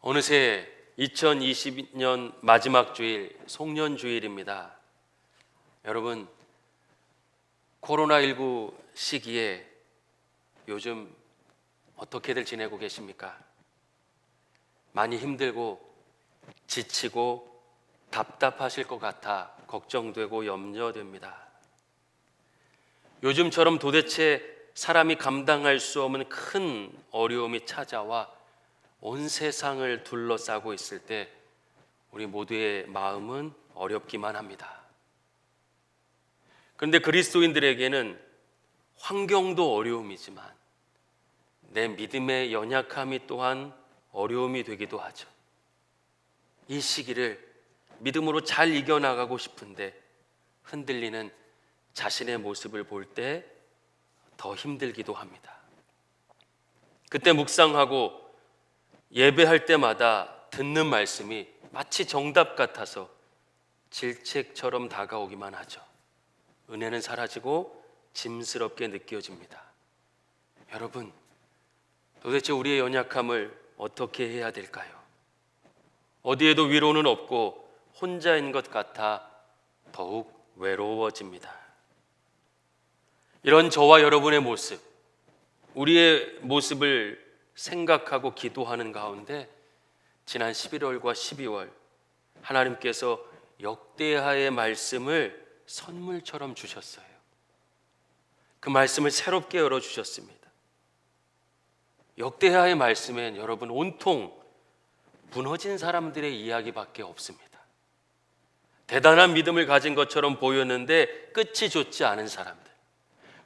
어느새 2020년 마지막 주일 송년 주일입니다. 여러분 코로나19 시기에 요즘 어떻게들 지내고 계십니까? 많이 힘들고 지치고 답답하실 것 같아 걱정되고 염려됩니다. 요즘처럼 도대체 사람이 감당할 수 없는 큰 어려움이 찾아와 온 세상을 둘러싸고 있을 때 우리 모두의 마음은 어렵기만 합니다. 그런데 그리스도인들에게는 환경도 어려움이지만 내 믿음의 연약함이 또한 어려움이 되기도 하죠. 이 시기를 믿음으로 잘 이겨나가고 싶은데 흔들리는 자신의 모습을 볼 때 더 힘들기도 합니다. 그때 묵상하고 예배할 때마다 듣는 말씀이 마치 정답 같아서 질책처럼 다가오기만 하죠. 은혜는 사라지고 짐스럽게 느껴집니다. 여러분, 도대체 우리의 연약함을 어떻게 해야 될까요? 어디에도 위로는 없고 혼자인 것 같아 더욱 외로워집니다. 이런 저와 여러분의 모습, 우리의 모습을 생각하고 기도하는 가운데 지난 11월과 12월 하나님께서 역대하의 말씀을 선물처럼 주셨어요. 그 말씀을 새롭게 열어 주셨습니다. 역대하의 말씀엔 여러분 온통 무너진 사람들의 이야기밖에 없습니다. 대단한 믿음을 가진 것처럼 보였는데 끝이 좋지 않은 사람들.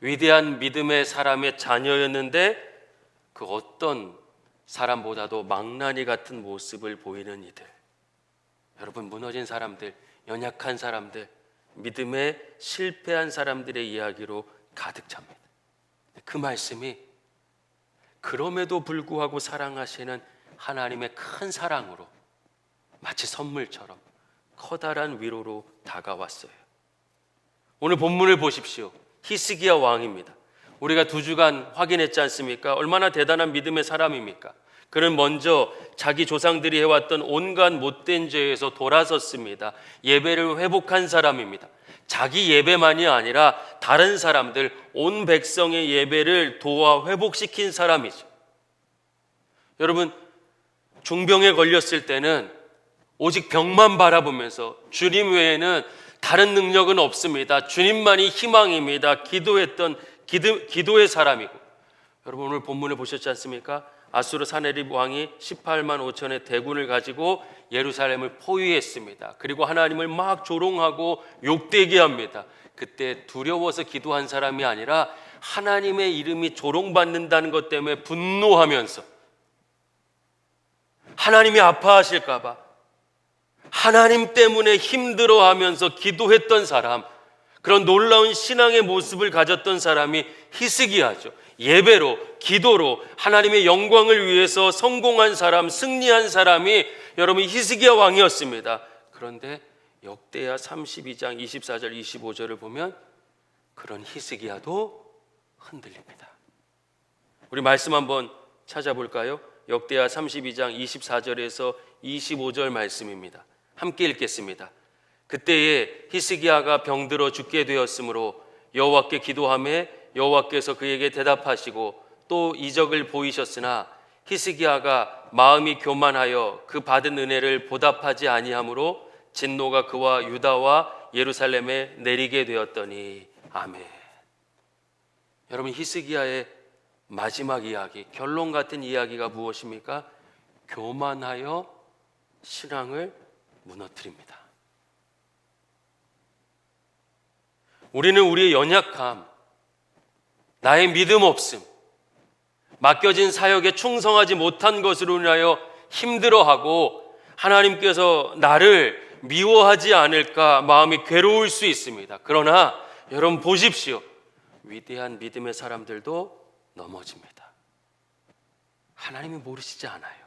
위대한 믿음의 사람의 자녀였는데 그 어떤 사람보다도 망나니 같은 모습을 보이는 이들. 여러분 무너진 사람들, 연약한 사람들, 믿음에 실패한 사람들의 이야기로 가득 찹니다. 그 말씀이 그럼에도 불구하고 사랑하시는 하나님의 큰 사랑으로 마치 선물처럼 커다란 위로로 다가왔어요. 오늘 본문을 보십시오. 히스기야 왕입니다. 우리가 두 주간 확인했지 않습니까? 얼마나 대단한 믿음의 사람입니까? 그는 먼저 자기 조상들이 해왔던 온갖 못된 죄에서 돌아섰습니다. 예배를 회복한 사람입니다. 자기 예배만이 아니라 다른 사람들, 온 백성의 예배를 도와 회복시킨 사람이죠. 여러분, 중병에 걸렸을 때는 오직 병만 바라보면서 주님 외에는 다른 능력은 없습니다. 주님만이 희망입니다. 기도했던 기도, 기도의 사람이고 여러분 오늘 본문을 보셨지 않습니까? 아수르 사네립 왕이 18만 5천의 대군을 가지고 예루살렘을 포위했습니다. 그리고 하나님을 막 조롱하고 욕되게 합니다. 그때 두려워서 기도한 사람이 아니라 하나님의 이름이 조롱받는다는 것 때문에 분노하면서 하나님이 아파하실까봐 하나님 때문에 힘들어하면서 기도했던 사람, 그런 놀라운 신앙의 모습을 가졌던 사람이 히스기야죠. 예배로, 기도로 하나님의 영광을 위해서 성공한 사람, 승리한 사람이 여러분 히스기야 왕이었습니다. 그런데 역대야 32장 24절 25절을 보면 그런 히스기야도 흔들립니다. 우리 말씀 한번 찾아볼까요? 역대야 32장 24절에서 25절 말씀입니다. 함께 읽겠습니다. 그때에 히스기야가 병들어 죽게 되었으므로 여호와께 기도함에 여호와께서 그에게 대답하시고 또 이적을 보이셨으나 히스기야가 마음이 교만하여 그 받은 은혜를 보답하지 아니하므로 진노가 그와 유다와 예루살렘에 내리게 되었더니 아멘. 여러분 히스기야의 마지막 이야기, 결론 같은 이야기가 무엇입니까? 교만하여 신앙을 무너뜨립니다. 우리는 우리의 연약함, 나의 믿음 없음, 맡겨진 사역에 충성하지 못한 것으로 인하여 힘들어하고 하나님께서 나를 미워하지 않을까 마음이 괴로울 수 있습니다. 그러나 여러분 보십시오. 위대한 믿음의 사람들도 넘어집니다. 하나님이 모르시지 않아요.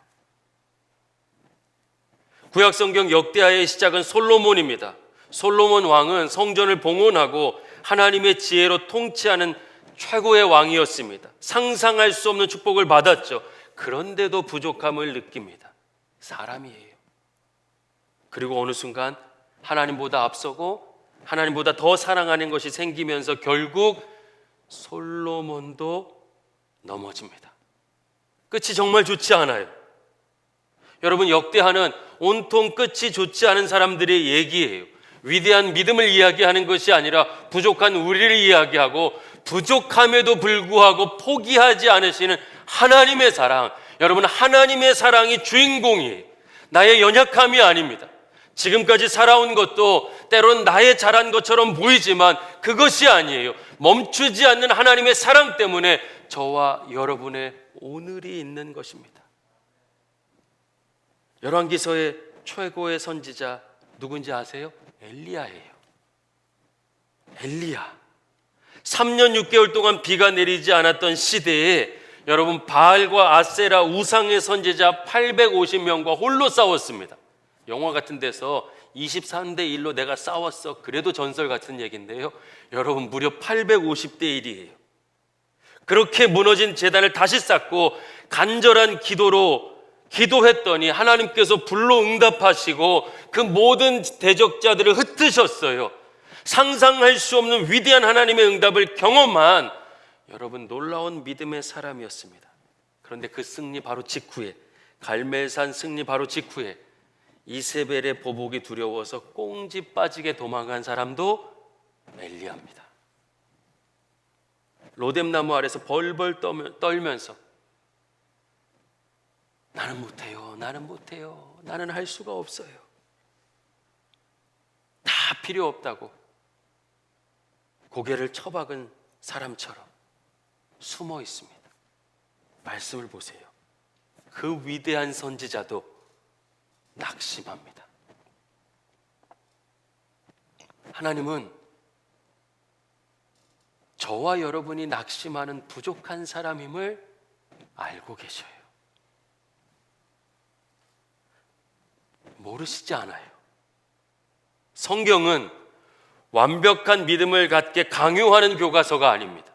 구약 성경 역대하의 시작은 솔로몬입니다. 솔로몬 왕은 성전을 봉헌하고 하나님의 지혜로 통치하는 최고의 왕이었습니다. 상상할 수 없는 축복을 받았죠. 그런데도 부족함을 느낍니다. 사람이에요. 그리고 어느 순간 하나님보다 앞서고 하나님보다 더 사랑하는 것이 생기면서 결국 솔로몬도 넘어집니다. 끝이 정말 좋지 않아요. 여러분 역대하는 온통 끝이 좋지 않은 사람들의 얘기예요. 위대한 믿음을 이야기하는 것이 아니라 부족한 우리를 이야기하고 부족함에도 불구하고 포기하지 않으시는 하나님의 사랑. 여러분 하나님의 사랑이 주인공이에요. 나의 연약함이 아닙니다. 지금까지 살아온 것도 때론 나의 잘한 것처럼 보이지만 그것이 아니에요. 멈추지 않는 하나님의 사랑 때문에 저와 여러분의 오늘이 있는 것입니다. 열왕기서의 최고의 선지자 누군지 아세요? 엘리야예요. 엘리야. 3년 6개월 동안 비가 내리지 않았던 시대에 여러분 바알과 아세라 우상의 선지자 850명과 홀로 싸웠습니다. 영화 같은 데서 23대 1로 내가 싸웠어. 그래도 전설 같은 얘기인데요. 여러분 무려 850대 1이에요. 그렇게 무너진 재단을 다시 쌓고 간절한 기도로 기도했더니 하나님께서 불로 응답하시고 그 모든 대적자들을 흩으셨어요. 상상할 수 없는 위대한 하나님의 응답을 경험한 여러분 놀라운 믿음의 사람이었습니다. 그런데 그 승리 바로 직후에 갈멜산 승리 바로 직후에 이세벨의 보복이 두려워서 꽁지 빠지게 도망간 사람도 엘리야입니다. 로뎀나무 아래서 벌벌 떨면서 나는 못해요. 나는 못해요. 나는 할 수가 없어요. 다 필요 없다고 고개를 처박은 사람처럼 숨어 있습니다. 말씀을 보세요. 그 위대한 선지자도 낙심합니다. 하나님은 저와 여러분이 낙심하는 부족한 사람임을 알고 계셔요. 모르시지 않아요. 성경은 완벽한 믿음을 갖게 강요하는 교과서가 아닙니다.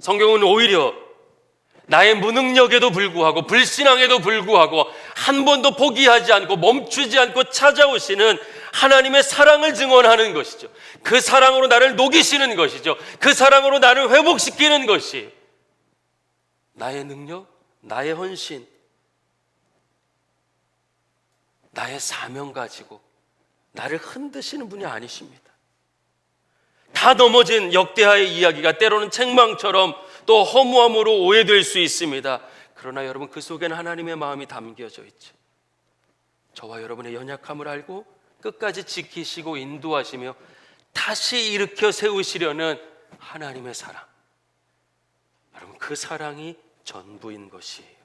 성경은 오히려 나의 무능력에도 불구하고 불신앙에도 불구하고 한 번도 포기하지 않고 멈추지 않고 찾아오시는 하나님의 사랑을 증언하는 것이죠. 그 사랑으로 나를 녹이시는 것이죠. 그 사랑으로 나를 회복시키는 것이 나의 능력, 나의 헌신, 나의 사명 가지고 나를 흔드시는 분이 아니십니다. 다 넘어진 역대하의 이야기가 때로는 책망처럼 또 허무함으로 오해될 수 있습니다. 그러나 여러분 그 속에는 하나님의 마음이 담겨져 있죠. 저와 여러분의 연약함을 알고 끝까지 지키시고 인도하시며 다시 일으켜 세우시려는 하나님의 사랑. 여러분 그 사랑이 전부인 것이에요.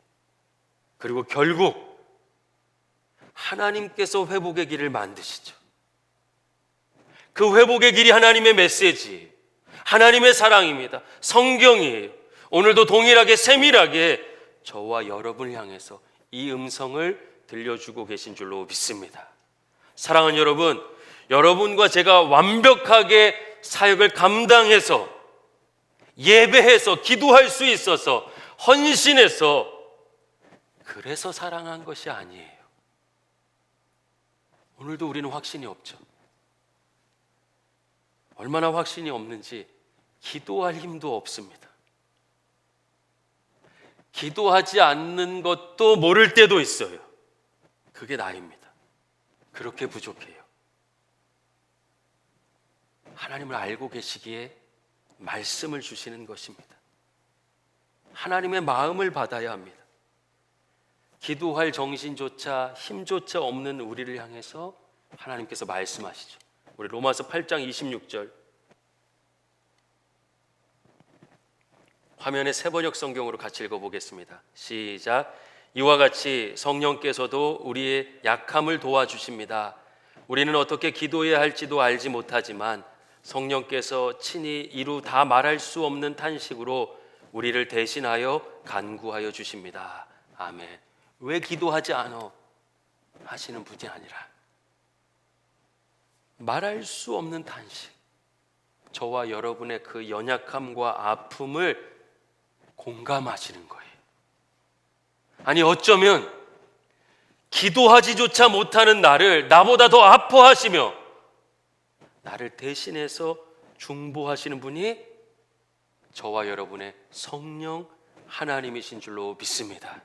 그리고 결국 하나님께서 회복의 길을 만드시죠. 그 회복의 길이 하나님의 메시지, 하나님의 사랑입니다. 성경이에요. 오늘도 동일하게 세밀하게 저와 여러분을 향해서 이 음성을 들려주고 계신 줄로 믿습니다. 사랑하는 여러분, 여러분과 제가 완벽하게 사역을 감당해서 예배해서 기도할 수 있어서 헌신해서 그래서 사랑한 것이 아니에요. 오늘도 우리는 확신이 없죠. 얼마나 확신이 없는지 기도할 힘도 없습니다. 기도하지 않는 것도 모를 때도 있어요. 그게 나입니다. 그렇게 부족해요. 하나님을 알고 계시기에 말씀을 주시는 것입니다. 하나님의 마음을 받아야 합니다. 기도할 정신조차 힘조차 없는 우리를 향해서 하나님께서 말씀하시죠. 우리 로마서 8장 26절 화면에 세 번역 성경으로 같이 읽어 보겠습니다. 시작. 이와 같이 성령께서도 우리의 약함을 도와주십니다. 우리는 어떻게 기도해야 할지도 알지 못하지만 성령께서 친히 이루 다 말할 수 없는 탄식으로 우리를 대신하여 간구하여 주십니다. 아멘. 왜 기도하지 않어? 하시는 분이 아니라 말할 수 없는 탄식. 저와 여러분의 그 연약함과 아픔을 공감하시는 거예요. 아니 어쩌면 기도하지조차 못하는 나를 나보다 더 아파하시며 나를 대신해서 중보하시는 분이 저와 여러분의 성령 하나님이신 줄로 믿습니다.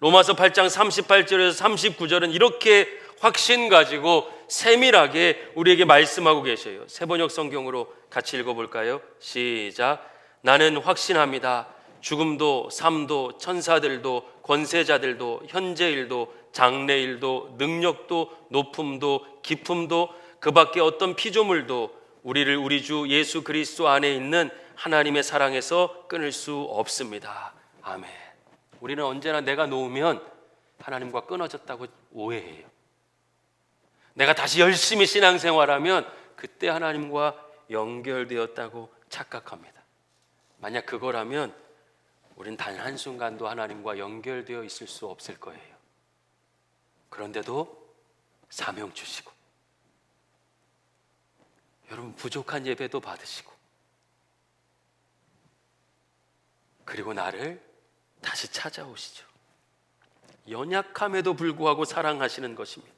로마서 8장 38절에서 39절은 이렇게 확신 가지고 세밀하게 우리에게 말씀하고 계셔요. 세번역 성경으로 같이 읽어볼까요? 시작. 나는 확신합니다. 죽음도 삶도 천사들도 권세자들도 현재일도 장래일도 능력도 높음도 깊음도 그 밖에 어떤 피조물도 우리를 우리 주 예수 그리스도 안에 있는 하나님의 사랑에서 끊을 수 없습니다. 아멘. 우리는 언제나 내가 놓으면 하나님과 끊어졌다고 오해해요. 내가 다시 열심히 신앙생활하면 그때 하나님과 연결되었다고 착각합니다. 만약 그거라면 우린 단 한순간도 하나님과 연결되어 있을 수 없을 거예요. 그런데도 사명 주시고 여러분 부족한 예배도 받으시고 그리고 나를 다시 찾아오시죠. 연약함에도 불구하고 사랑하시는 것입니다.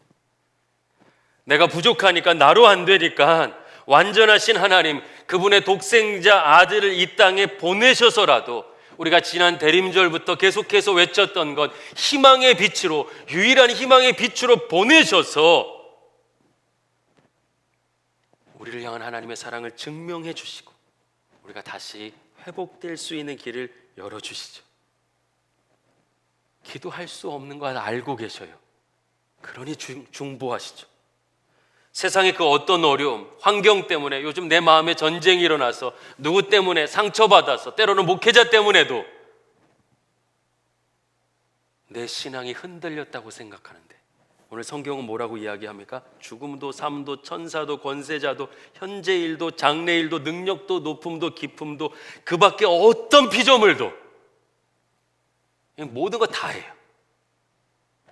내가 부족하니까 나로 안 되니까 완전하신 하나님 그분의 독생자 아들을 이 땅에 보내셔서라도 우리가 지난 대림절부터 계속해서 외쳤던 것 희망의 빛으로 유일한 희망의 빛으로 보내셔서 우리를 향한 하나님의 사랑을 증명해 주시고 우리가 다시 회복될 수 있는 길을 열어 주시죠. 기도할 수 없는 거 알고 계셔요. 그러니 중, 중보하시죠. 세상의 그 어떤 어려움, 환경 때문에 요즘 내 마음에 전쟁이 일어나서 누구 때문에 상처받아서 때로는 목회자 때문에도 내 신앙이 흔들렸다고 생각하는데 오늘 성경은 뭐라고 이야기합니까? 죽음도 삶도 천사도 권세자도 현재일도 장래일도 능력도 높음도 깊음도 그 밖에 어떤 피조물도 모든 거 다 해요.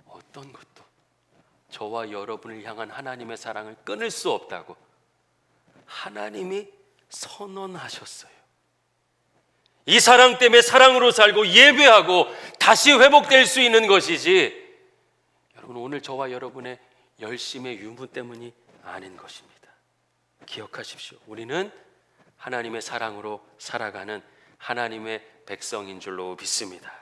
어떤 것도 저와 여러분을 향한 하나님의 사랑을 끊을 수 없다고 하나님이 선언하셨어요. 이 사랑 때문에 사랑으로 살고 예배하고 다시 회복될 수 있는 것이지 여러분 오늘 저와 여러분의 열심의 유무 때문이 아닌 것입니다. 기억하십시오. 우리는 하나님의 사랑으로 살아가는 하나님의 백성인 줄로 믿습니다.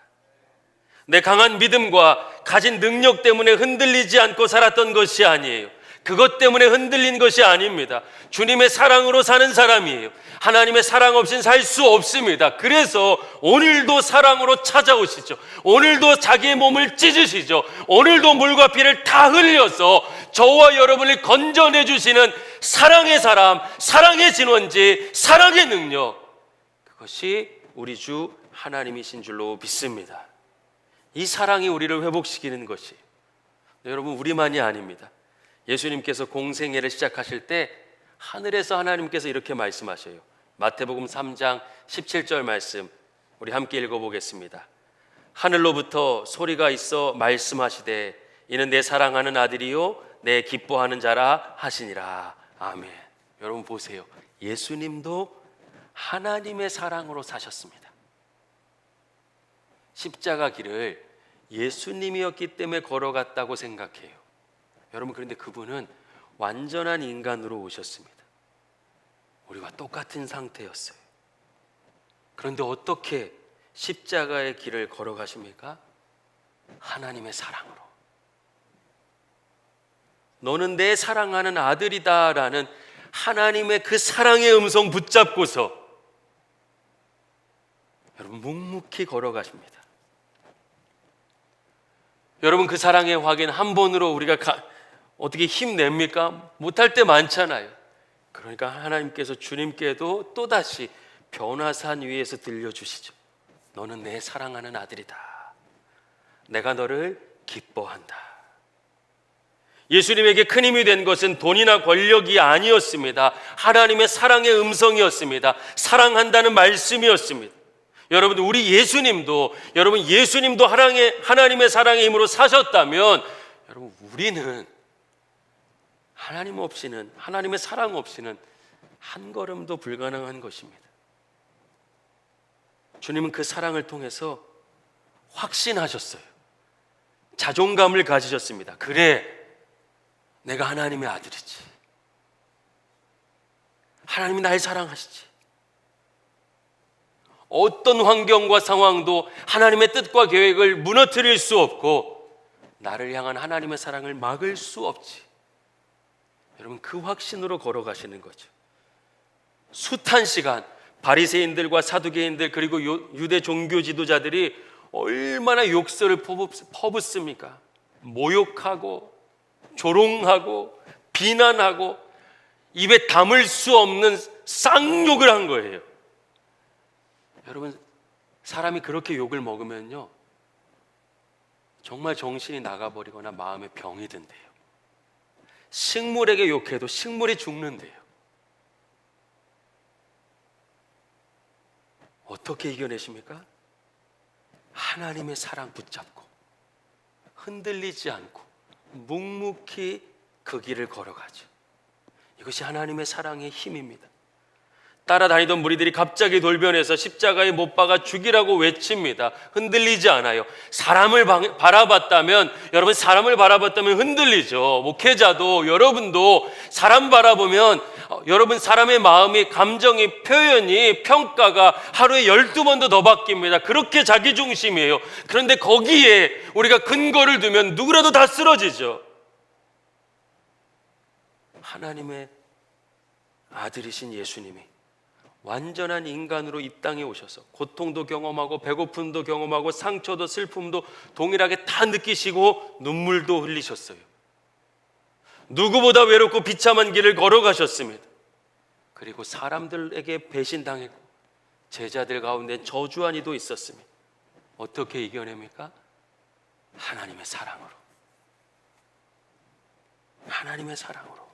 내 강한 믿음과 가진 능력 때문에 흔들리지 않고 살았던 것이 아니에요. 그것 때문에 흔들린 것이 아닙니다. 주님의 사랑으로 사는 사람이에요. 하나님의 사랑 없인 살 수 없습니다. 그래서 오늘도 사랑으로 찾아오시죠. 오늘도 자기의 몸을 찢으시죠. 오늘도 물과 피를 다 흘려서 저와 여러분을 건져내 주시는 사랑의 사람, 사랑의 진원지, 사랑의 능력. 그것이 우리 주 하나님이신 줄로 믿습니다. 이 사랑이 우리를 회복시키는 것이 여러분 우리만이 아닙니다. 예수님께서 공생애를 시작하실 때 하늘에서 하나님께서 이렇게 말씀하셔요. 마태복음 3장 17절 말씀 우리 함께 읽어보겠습니다. 하늘로부터 소리가 있어 말씀하시되 이는 내 사랑하는 아들이요 내 기뻐하는 자라 하시니라. 아멘. 여러분 보세요. 예수님도 하나님의 사랑으로 사셨습니다. 십자가 길을 예수님이었기 때문에 걸어갔다고 생각해요. 여러분 그런데 그분은 완전한 인간으로 오셨습니다. 우리와 똑같은 상태였어요. 그런데 어떻게 십자가의 길을 걸어가십니까? 하나님의 사랑으로. 너는 내 사랑하는 아들이다라는 하나님의 그 사랑의 음성 붙잡고서 여러분 묵묵히 걸어가십니다. 여러분 그 사랑의 확인 한 번으로 우리가 가, 어떻게 힘냅니까? 못할 때 많잖아요. 그러니까 하나님께서 주님께도 또다시 변화산 위에서 들려주시죠. 너는 내 사랑하는 아들이다. 내가 너를 기뻐한다. 예수님에게 큰 힘이 된 것은 돈이나 권력이 아니었습니다. 하나님의 사랑의 음성이었습니다. 사랑한다는 말씀이었습니다. 여러분 우리 예수님도 여러분 예수님도 하나님의 하나님의 사랑의 힘으로 사셨다면 여러분 우리는 하나님 없이는 하나님의 사랑 없이는 한 걸음도 불가능한 것입니다. 주님은 그 사랑을 통해서 확신하셨어요. 자존감을 가지셨습니다. 그래, 내가 하나님의 아들이지. 하나님이 날 사랑하시지. 어떤 환경과 상황도 하나님의 뜻과 계획을 무너뜨릴 수 없고 나를 향한 하나님의 사랑을 막을 수 없지. 여러분 그 확신으로 걸어가시는 거죠. 숱한 시간 바리새인들과 사두개인들 그리고 요- 유대 종교 지도자들이 얼마나 욕설을 퍼붓- 퍼붓습니까? 모욕하고 조롱하고 비난하고 입에 담을 수 없는 쌍욕을 한 거예요. 여러분 사람이 그렇게 욕을 먹으면요 정말 정신이 나가버리거나 마음에 병이 든대요. 식물에게 욕해도 식물이 죽는데요. 어떻게 이겨내십니까? 하나님의 사랑 붙잡고 흔들리지 않고 묵묵히 그 길을 걸어가죠. 이것이 하나님의 사랑의 힘입니다. 따라다니던 무리들이 갑자기 돌변해서 십자가에 못 박아 죽이라고 외칩니다. 흔들리지 않아요. 사람을 방- 바라봤다면 여러분 사람을 바라봤다면 흔들리죠. 목회자도 여러분도 사람 바라보면 어, 여러분 사람의 마음이 감정이 표현이 평가가 하루에 12번도 더 바뀝니다. 그렇게 자기 중심이에요. 그런데 거기에 우리가 근거를 두면 누구라도 다 쓰러지죠. 하나님의 아들이신 예수님이 완전한 인간으로 이 땅에 오셔서 고통도 경험하고 배고픔도 경험하고 상처도 슬픔도 동일하게 다 느끼시고 눈물도 흘리셨어요. 누구보다 외롭고 비참한 길을 걸어가셨습니다. 그리고 사람들에게 배신당했고 제자들 가운데 저주한 이도 있었습니다. 어떻게 이겨냅니까? 하나님의 사랑으로. 하나님의 사랑으로.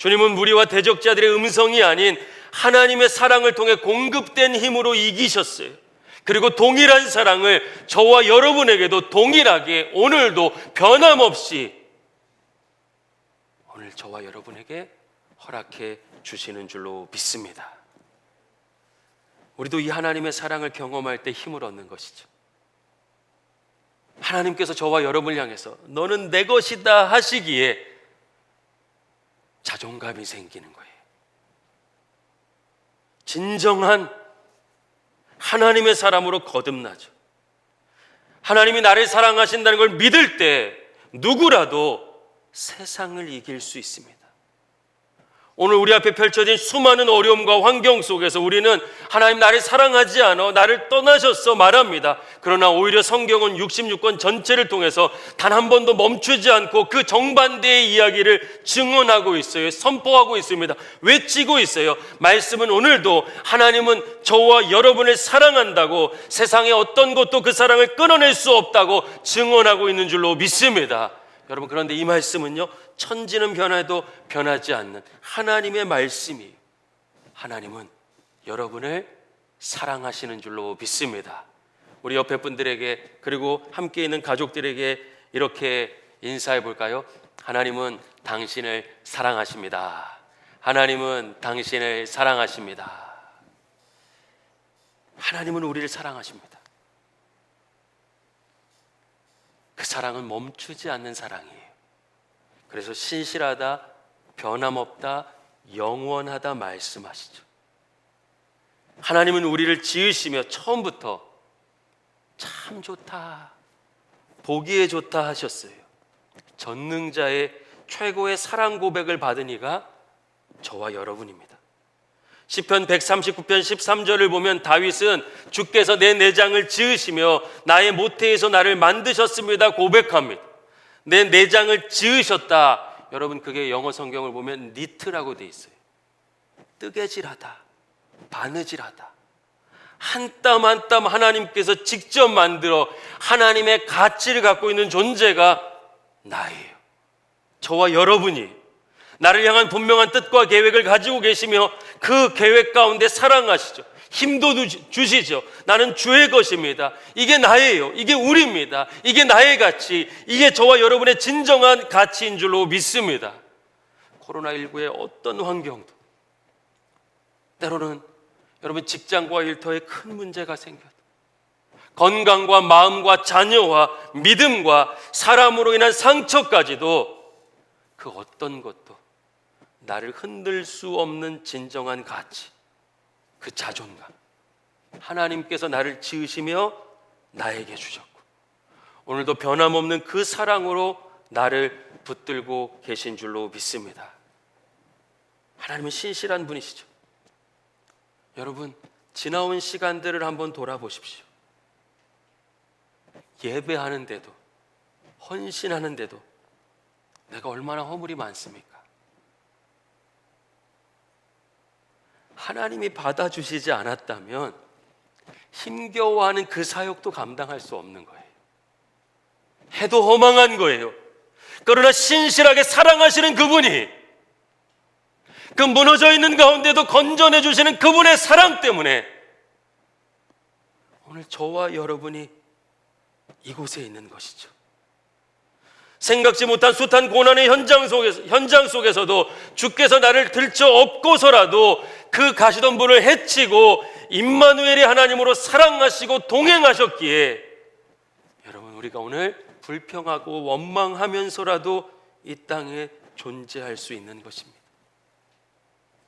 주님은 무리와 대적자들의 음성이 아닌 하나님의 사랑을 통해 공급된 힘으로 이기셨어요. 그리고 동일한 사랑을 저와 여러분에게도 동일하게 오늘도 변함없이 오늘 저와 여러분에게 허락해 주시는 줄로 믿습니다. 우리도 이 하나님의 사랑을 경험할 때 힘을 얻는 것이죠. 하나님께서 저와 여러분을 향해서 너는 내 것이다 하시기에 자존감이 생기는 거예요. 진정한 하나님의 사람으로 거듭나죠. 하나님이 나를 사랑하신다는 걸 믿을 때 누구라도 세상을 이길 수 있습니다. 오늘 우리 앞에 펼쳐진 수많은 어려움과 환경 속에서 우리는 하나님 나를 사랑하지 않아 나를 떠나셨어 말합니다. 그러나 오히려 성경은 66권 전체를 통해서 단 한 번도 멈추지 않고 그 정반대의 이야기를 증언하고 있어요. 선포하고 있습니다. 외치고 있어요. 말씀은 오늘도 하나님은 저와 여러분을 사랑한다고 세상의 어떤 것도 그 사랑을 끊어낼 수 없다고 증언하고 있는 줄로 믿습니다. 여러분 그런데 이 말씀은요 천지는 변해도 변하지 않는 하나님의 말씀이에요. 하나님은 여러분을 사랑하시는 줄로 믿습니다. 우리 옆에 분들에게 그리고 함께 있는 가족들에게 이렇게 인사해 볼까요? 하나님은 당신을 사랑하십니다. 하나님은 당신을 사랑하십니다. 하나님은 우리를 사랑하십니다. 그 사랑은 멈추지 않는 사랑이에요. 그래서 신실하다, 변함없다, 영원하다 말씀하시죠. 하나님은 우리를 지으시며 처음부터 참 좋다, 보기에 좋다 하셨어요. 전능자의 최고의 사랑 고백을 받은 이가 저와 여러분입니다. 시편 139편 13절을 보면 다윗은 주께서 내 내장을 지으시며 나의 모태에서 나를 만드셨습니다 고백합니다. 내 내장을 지으셨다. 여러분 그게 영어 성경을 보면 니트라고 돼 있어요. 뜨개질하다. 바느질하다. 한땀 한 땀 하나님께서 직접 만들어 하나님의 가치를 갖고 있는 존재가 나예요. 저와 여러분이 나를 향한 분명한 뜻과 계획을 가지고 계시며 그 계획 가운데 사랑하시죠. 힘도 주- 주시죠. 나는 주의 것입니다. 이게 나예요. 이게 우리입니다. 이게 나의 가치. 이게 저와 여러분의 진정한 가치인 줄로 믿습니다. 코로나19의 어떤 환경도 때로는 여러분 직장과 일터에 큰 문제가 생겨도 건강과 마음과 자녀와 믿음과 사람으로 인한 상처까지도 그 어떤 것도 나를 흔들 수 없는 진정한 가치, 그 자존감. 하나님께서 나를 지으시며 나에게 주셨고, 오늘도 변함없는 그 사랑으로 나를 붙들고 계신 줄로 믿습니다. 하나님은 신실한 분이시죠. 여러분, 지나온 시간들을 한번 돌아보십시오. 예배하는데도, 헌신하는데도 내가 얼마나 허물이 많습니까? 하나님이 받아주시지 않았다면 힘겨워하는 그 사역도 감당할 수 없는 거예요. 해도 허망한 거예요. 그러나 신실하게 사랑하시는 그분이 그 무너져 있는 가운데도 건져내 주시는 그분의 사랑 때문에 오늘 저와 여러분이 이곳에 있는 것이죠. 생각지 못한 숱한 고난의 현장 속에서 현장 속에서도 주께서 나를 들쳐 업고서라도 그 가시던 분을 해치고 임마누엘의 하나님으로 사랑하시고 동행하셨기에 여러분 우리가 오늘 불평하고 원망하면서라도 이 땅에 존재할 수 있는 것입니다.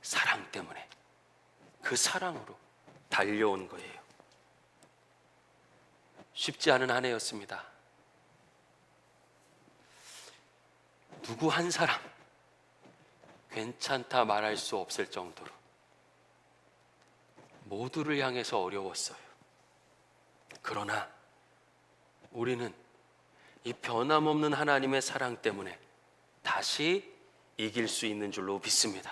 사랑 때문에 그 사랑으로 달려온 거예요. 쉽지 않은 한 해였습니다. 누구 한 사람 괜찮다 말할 수 없을 정도로 모두를 향해서 어려웠어요. 그러나 우리는 이 변함없는 하나님의 사랑 때문에 다시 이길 수 있는 줄로 믿습니다.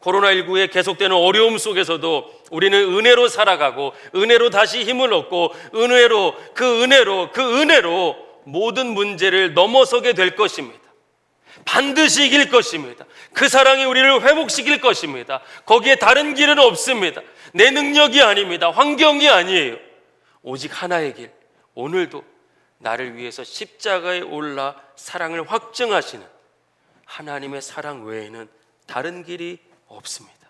코로나19의 계속되는 어려움 속에서도 우리는 은혜로 살아가고 은혜로 다시 힘을 얻고 은혜로 그 은혜로 그 은혜로 모든 문제를 넘어서게 될 것입니다. 반드시 이길 것입니다. 그 사랑이 우리를 회복시킬 것입니다. 거기에 다른 길은 없습니다. 내 능력이 아닙니다. 환경이 아니에요. 오직 하나의 길. 오늘도 나를 위해서 십자가에 올라 사랑을 확증하시는 하나님의 사랑 외에는 다른 길이 없습니다.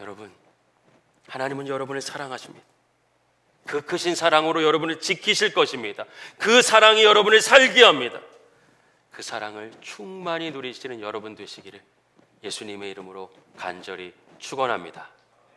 여러분, 하나님은 여러분을 사랑하십니다. 그 크신 사랑으로 여러분을 지키실 것입니다. 그 사랑이 여러분을 살게 합니다. 그 사랑을 충만히 누리시는 여러분 되시기를 예수님의 이름으로 간절히 축원합니다.